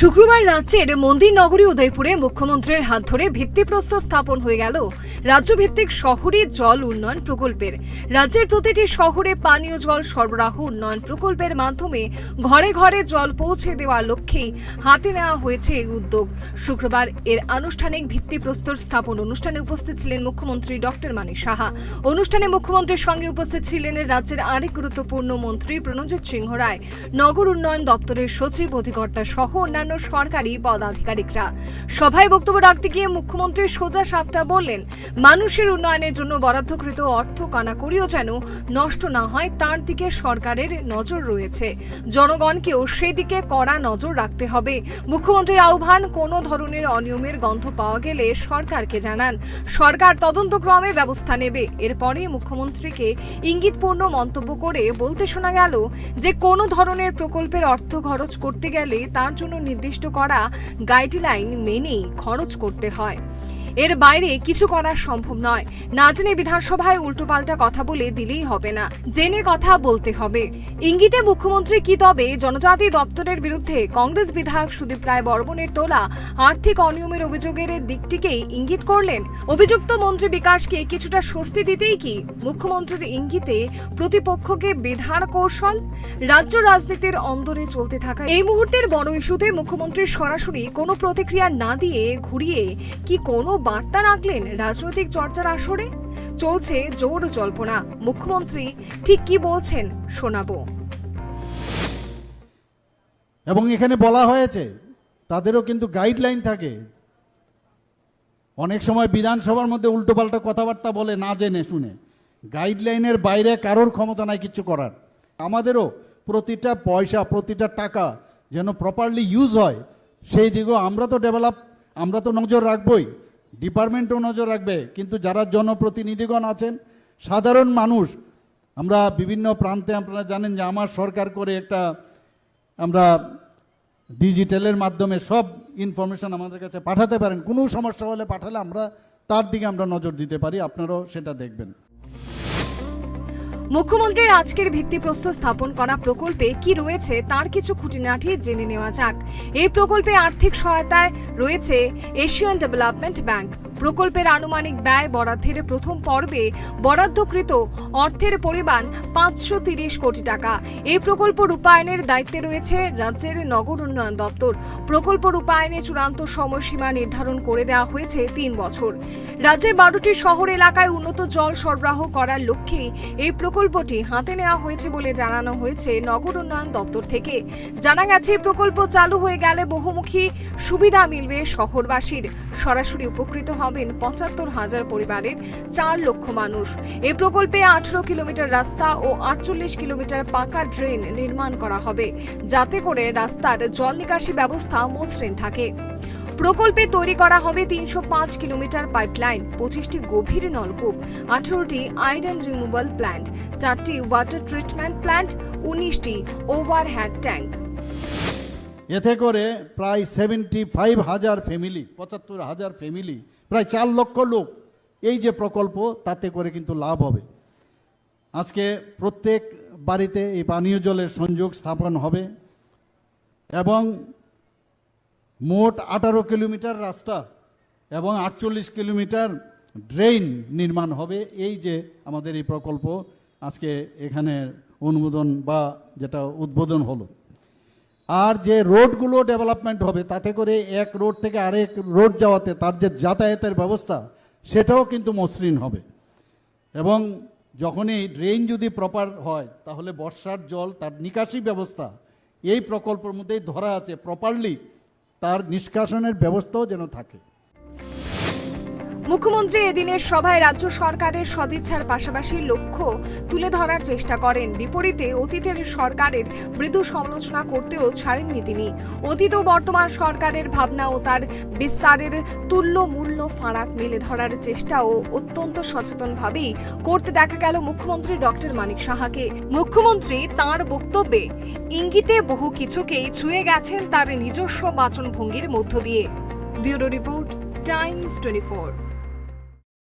শুক্রবার রাজ্যের মন্দির নগরী উদয়পুরে মুখ্যমন্ত্রীর হাত ধরে ভিত্তিপ্রস্তর স্থাপন হয়ে গেল রাজ্যভিত্তিক শহরে জল উন্নয়ন প্রকল্পের। রাজ্যের প্রতিটি শহরে পানীয় জল সরবরাহ উন্নয়ন প্রকল্পের মাধ্যমে ঘরে ঘরে জল পৌঁছে দেওয়ার লক্ষ্যেই হাতে নেওয়া হয়েছে এই উদ্যোগ। শুক্রবার এর আনুষ্ঠানিক ভিত্তিপ্রস্তর স্থাপন অনুষ্ঠানে উপস্থিত ছিলেন মুখ্যমন্ত্রী ডক্টর মানিক সাহা। অনুষ্ঠানে মুখ্যমন্ত্রীর সঙ্গে উপস্থিত ছিলেন রাজ্যের আরেক গুরুত্বপূর্ণ মন্ত্রী প্রণজিৎ সিংহ রায়। নগর উন্নয়ন দপ্তরের সচিব, অধিকর্তা সহ অন্যান্য সরকারি পদাধিকারিকরা। সভায় বক্তব্য রাখতে গিয়ে মুখ্যমন্ত্রী সোজা সাপটা বললেন, মানুষের উন্নয়নের জন্য বরাদ্দকৃত অর্থ কানাকড়িও যেন নষ্ট না হয়, তার দিকে সরকারের নজর রয়েছে। জনগণকেও সেদিকে কড়া নজর রাখতে হবে। মুখ্যমন্ত্রীর আহ্বান, কোনো ধরনের অনিয়মের গন্ধ পাওয়া গেলে সরকারকে জানান। সরকার তদন্তক্রমে ব্যবস্থা নেবে। এরপরে মুখ্যমন্ত্রীকে ইঙ্গিতপূর্ণ মন্তব্য করে বলতে শোনা গেল যে, কোনো ধরনের প্রকল্পের অর্থ খরচ করতে গেলে তার জন্য নির্দিষ্ট করা গাইডলাইন মেনেই খরচ করতে হয়। এর বাইরে কিছু করা সম্ভব নয়। না জেনে বিধানসভায় উল্টোপাল্টা কথা বলে দিলেই হবে না। জেনে কথা বলতে হবে। ইঙ্গিতে মুখ্যমন্ত্রী কি তবে? জনজাতি দপ্তরের বিরুদ্ধে কংগ্রেস বিধায়ক সুদীপ রায় বর্মনের তোলা আর্থিক অনিয়মের অভিযোগের দিকটিকেই ইঙ্গিত করলেন। অভিযুক্ত মন্ত্রী বিকাশকে কিছুটা স্বস্তি দিতেই কি মুখ্যমন্ত্রীর ইঙ্গিতে প্রতিপক্ষকে বিধান কৌশল, রাজ্য রাজনীতির অন্দরে চলতে থাকা এই মুহূর্তের বড় ইস্যুতে মুখ্যমন্ত্রী সরাসরি কোনো প্রতিক্রিয়া না দিয়ে ঘুরিয়ে কি কোনো বার্তা রাখলেন রাজনৈতিক চর্চার আসরে? চলছে জোর জল্পনা। মুখ্যমন্ত্রী ঠিক কি বলছেন শোনাবো। এবং এখানে বলা হয়েছে, তাদেরও কিন্তু গাইডলাইন থাকে। অনেক সময় বিধানসভার মধ্যে উল্টোপাল্টা কথাবার্তা বলে না জেনে শুনে। গাইডলাইনের বাইরে কারোর ক্ষমতা নাই কিছু করার। আমাদেরও প্রতিটা পয়সা, প্রতিটা টাকা যেন প্রপারলি ইউজ হয়, সেই দিকেও আমরা তো ডেভেলপ আমরা তো নজর রাখবই। ডিপার্টমেন্টও নজর রাখবে, কিন্তু যারা জনপ্রতিনিধিগণ আছেন, সাধারণ মানুষ, আমরা বিভিন্ন প্রান্তে আপনারা জানেন যে আমার সরকার করে একটা আমরা ডিজিটালের মাধ্যমে সব ইনফরমেশন আমাদের কাছে পাঠাতে পারেন। কোনো সমস্যা হলে পাঠালে আমরা তার দিকে আমরা নজর দিতে পারি, আপনারাও সেটা দেখবেন। মুখ্যমন্ত্রীর আজকের ভিত্তিপ্রস্তর স্থাপন করা প্রকল্পে কি রয়েছে তার কিছু খুঁটিনাটি জেনে নেওয়া যাক। এই প্রকল্পে আর্থিক সহায়তায় রয়েছে এশিয়ান ডেভেলপমেন্ট ব্যাংক। প্রকল্পের আনুমানিক ব্যয় বরাদ্দের প্রথম পর্বে বরাদ্দকৃত অর্থের পরিমাণ পাঁচশো তিরিশ কোটি টাকা। এই প্রকল্প রূপায়ণের দায়িত্বে রয়েছে রাজ্যের নগর উন্নয়ন দপ্তর। প্রকল্প রূপায়ণে চূড়ান্ত সময়সীমা নির্ধারণ করে দেওয়া হয়েছে তিন বছর। রাজ্যের বারোটি শহর এলাকায় উন্নত জল সরবরাহ করার লক্ষ্যে এই প্রকল্পটি হাতে নেওয়া হয়েছে বলে জানানো হয়েছে নগর উন্নয়ন দপ্তর থেকে। জানা গেছে, প্রকল্প চালু হয়ে গেলে বহুমুখী সুবিধা মিলবে শহরবাসীর। সরাসরি উপকৃত হবেন পঁচাত্তর হাজার পরিবারের চার লক্ষ মানুষ। এই প্রকল্পে আঠারো কিলোমিটার রাস্তা ও আটচল্লিশ কিলোমিটার পাকা ড্রেন নির্মাণ করা হবে, যাতে করে রাস্তার জল নিকাশি ব্যবস্থা মসৃণ থাকে। প্রকল্পে তৈরি করা হবে তিনশো পাঁচ কিলোমিটার পাইপলাইন, পঁচিশটি গভীর নলকূপ, আঠারোটি আয়রন রিমুভাল প্ল্যান্ট, চারটি ওয়াটার ট্রিটমেন্ট প্ল্যান্ট, উনিশটি ওভারহেড ট্যাঙ্ক। এতে করে প্রায় সেভেন্টি ফাইভ হাজার ফ্যামিলি, পঁচাত্তর হাজার ফ্যামিলি প্রায় চার লক্ষ লোক এই যে প্রকল্প, তাতে করে কিন্তু লাভ হবে। আজকে প্রত্যেক বাড়িতে এই পানীয় জলের সংযোগ স্থাপন হবে এবং মোট আঠারো কিলোমিটার রাস্তা এবং আটচল্লিশ কিলোমিটার ড্রেন নির্মাণ হবে। এই যে আমাদের এই প্রকল্প আজকে এখানে অনুমোদন বা যেটা উদ্বোধন হলো। আর যে রোডগুলো ডেভেলপমেন্ট হবে, তাতে করে এক রোড থেকে আরেক রোড যাওয়াতে তার যে যাতায়াতের ব্যবস্থা, সেটাও কিন্তু মসৃণ হবে। এবং যখনই ড্রেন যদি প্রপার হয়, তাহলে বর্ষার জল, তার নিকাশি ব্যবস্থা, এই প্রকল্পের মধ্যেই ধরা আছে। প্রপারলি তার নিষ্কাশনের ব্যবস্থাও যেন থাকে। মুখ্যমন্ত্রী এদিনের সভায় রাজ্য সরকারের সদিচ্ছার পাশাপাশি লক্ষ্য তুলে ধরার চেষ্টা করেন। বিপরীতে অতীতের সরকারের মৃদু সমালোচনা করতেও ছাড়েননি তিনি। অতীত ও বর্তমান সরকারের ভাবনা ও তার বিস্তারের তুল্য মূল্য ফারাক মেলে ধরার চেষ্টাও অত্যন্ত সচেতনভাবেই করতে দেখা গেল মুখ্যমন্ত্রী ডক্টর মানিক সাহাকে। মুখ্যমন্ত্রী তার বক্তব্যে, ইঙ্গিতে বহু কিছুকেই ছুঁয়ে গেছেন তার নিজস্ব বাচনভঙ্গির মধ্য দিয়ে। Bureau report, Times twenty